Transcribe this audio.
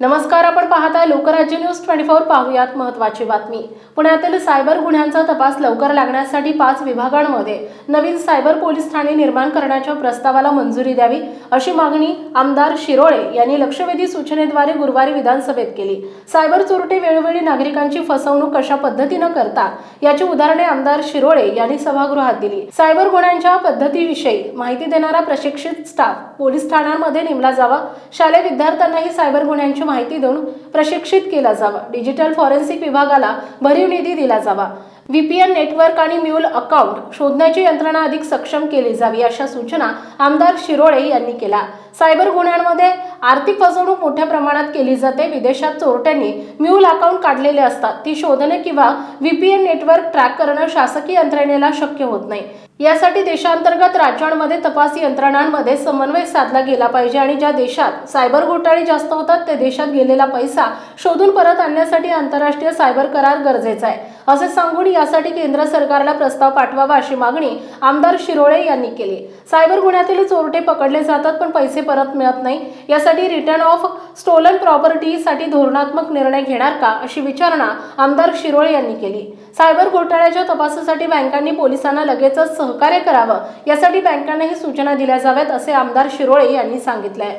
नमस्कार आपण पाहताय लोकराज्य न्यूज ट्वेंटी फोर पाहूयात महत्वाची बातमी. पुण्यातील सायबर गुन्ह्यांचा तपास लवकर लागण्यासाठी पाच विभागांमध्ये नवीन सायबर पोलीस ठाणे निर्माण करण्याच्या प्रस्तावाला मंजुरी द्यावी अशी मागणी आमदार शिरोळे यांनी लक्षवेधी सूचनेद्वारे गुरुवारी विधानसभेत केली. सायबर चोरटे वेळोवेळी नागरिकांची फसवणूक कशा पद्धतीनं करतात याची उदाहरणे आमदार शिरोळे यांनी सभागृहात दिली. सायबर गुन्ह्यांच्या पद्धतीविषयी माहिती देणारा प्रशिक्षित स्टाफ पोलीस ठाण्यांमध्ये नेमला जावा. शालेय विद्यार्थ्यांनाही सायबर गुन्ह्यांची माहिती देऊन प्रशिक्षित केला जावा. डिजिटल फॉरेन्सिक विभागाला भरीव निधी दिला जावा. व्हीपीएन नेटवर्क आणि म्यूल अकाउंट शोधण्याची यंत्रणा अधिक सक्षम केली जावी अशा सूचना आमदार शिरोळे यांनी केला सायबर गुन्ह्यांमध्ये आर्थिक फसवणूक मोठ्या प्रमाणात केली जाते. विदेशात चोरट्यांनी म्यूल अकाउंट काढलेले असतात. ती शोधणे किंवा व्हीपीएन नेटवर्क ट्रॅक करणं शासकीय यंत्रणेला शक्य होत नाही. यासाठी देशांतर्गत राज्यांमध्ये तपास यंत्रणांमध्ये समन्वय साधला गेला पाहिजे आणि ज्या देशात सायबर घोटाळे जास्त होतात त्या देशात गेलेला पैसा शोधून परत आणण्यासाठी आंतरराष्ट्रीय सायबर करार गरजेचा आहे. असे सांगून यासाठी केंद्र सरकारला प्रस्ताव पाठवावा अशी मागणी आमदार शिरोळे यांनी केली. सायबर गुन्ह्यातील चोरटे पकडले जातात पण पैसे परत मिळत नाही. यासाठी रिटर्न ऑफ स्टोलन प्रॉपर्टीसाठी धोरणात्मक निर्णय घेणार का अशी विचारणा आमदार शिरोळे यांनी केली. सायबर घोटाळ्याच्या तपासासाठी बँकांनी पोलिसांना लगेचच सहकार्य करावं यासाठी बँकांनाही सूचना दिल्या जाव्यात असे आमदार शिरोळे यांनी सांगितलंय.